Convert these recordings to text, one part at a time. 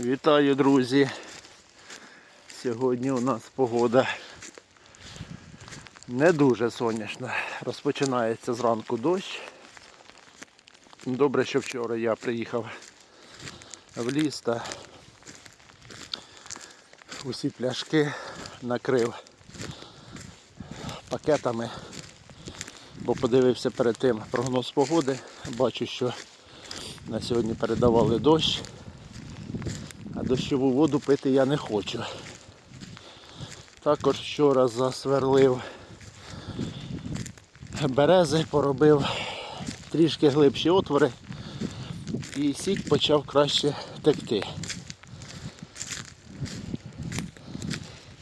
Вітаю, друзі! Сьогодні у нас погода не дуже сонячна. Розпочинається зранку дощ. Добре, що вчора я приїхав в ліс та усі пляшки накрив пакетами, бо подивився перед тим прогноз погоди. Бачу, що на сьогодні передавали дощ. Дощову воду пити я не хочу. Також вчора засверлив берези, поробив трішки глибші отвори і сік почав краще текти.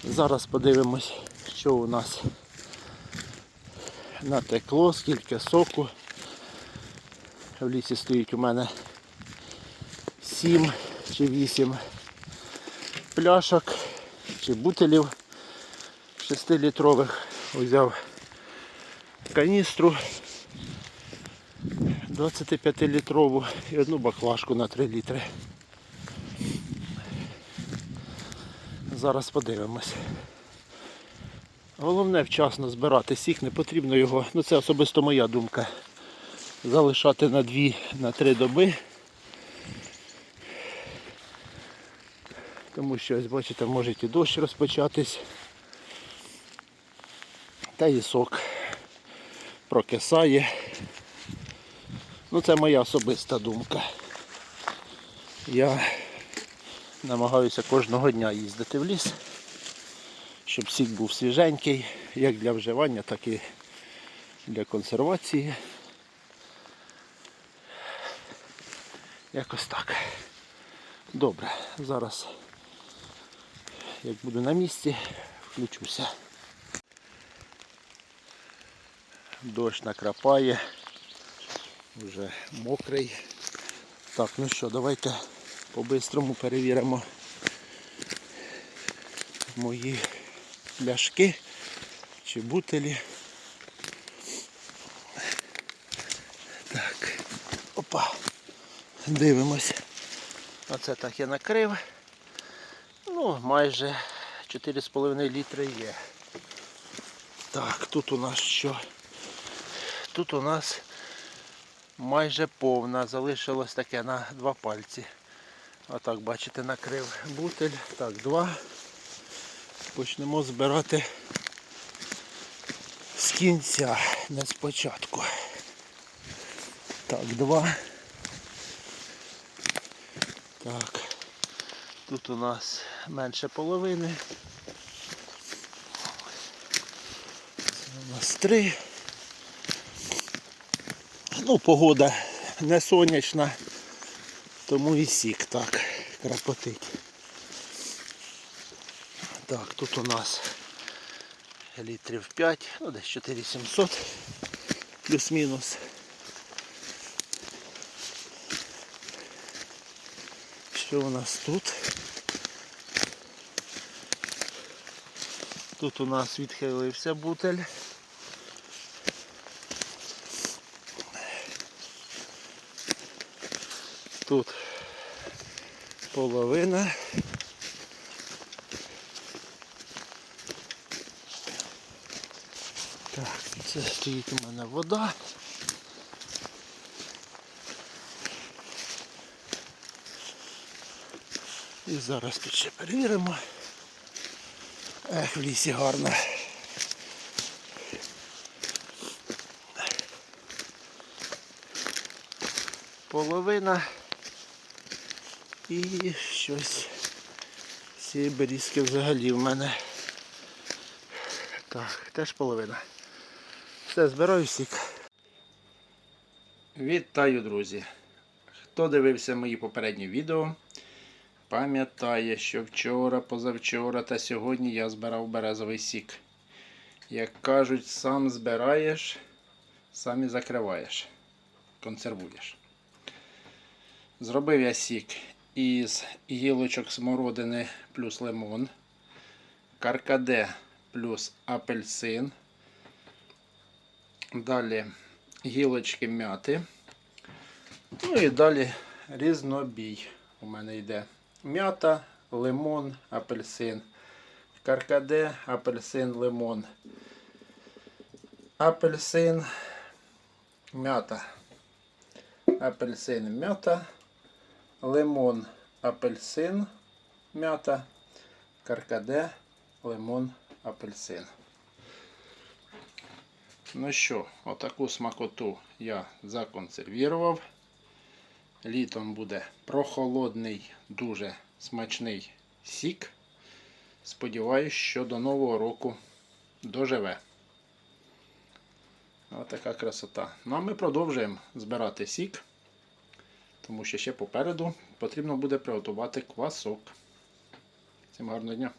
Зараз подивимось, що у нас натекло, скільки соку. В лісі стоїть у мене 7 чи 8 пляшок чи бутилів 6-літрових. Взяв каністру 25-літрову і одну баклажку на 3 літри. Зараз подивимось. Головне вчасно збирати сік, не потрібно його, ну це особисто моя думка, залишати на 2-3 доби. Тому що, ось бачите, може і дощ розпочатись. Та і сок прокисає. Ну це моя особиста думка. Я намагаюся кожного дня їздити в ліс, щоб сік був свіженький, як для вживання, так і для консервації. Якось так. Добре, зараз як буду на місці, включуся. Дощ накрапає, вже мокрий. Так, ну що, давайте по-бистрому перевіримо мої пляшки чи бутилі. Так, опа, дивимось. Оце так я накрив. Ну, майже 4,5 літри є. Так, тут у нас що? Тут у нас майже повна, залишилось таке на два пальці. Отак, бачите, накрив бутель. Так, два. Почнемо збирати з кінця, не спочатку. Так, два. Так. Тут у нас менше половини. Це у нас три. Ну, погода не сонячна, тому і сік так крапотить. Так, тут у нас літрів 5, ну десь 4700 плюс-мінус. Що у нас тут? Тут у нас відхилився бутель. Тут половина. Так, це стоїть у мене вода. І зараз тут ще перевіримо. Ех, в лісі гарно. Половина і щось цієї берізки взагалі в мене. Так, теж половина. Все, збираю сік. Вітаю, друзі! Хто дивився мої попередні відео, пам'ятає, що вчора, позавчора та сьогодні я збирав березовий сік. Як кажуть, сам збираєш, сам і закриваєш, консервуєш. Зробив я сік із гілочок смородини плюс лимон, каркаде плюс апельсин. Далі гілочки м'яти. Ну і далі різнобій у мене йде. М'ята, лимон, апельсин. Каркаде, апельсин, лимон. Апельсин, м'ята. Апельсин, м'ята. Лимон, апельсин, м'ята. Каркаде, лимон, апельсин. Ну що, отаку смакоту я законсервірував. Літом буде прохолодний, дуже смачний сік. Сподіваюсь, що до Нового року доживе. Ось така красота. Ну а ми продовжуємо збирати сік, тому що ще попереду потрібно буде приготувати квасок. Всім гарного дня!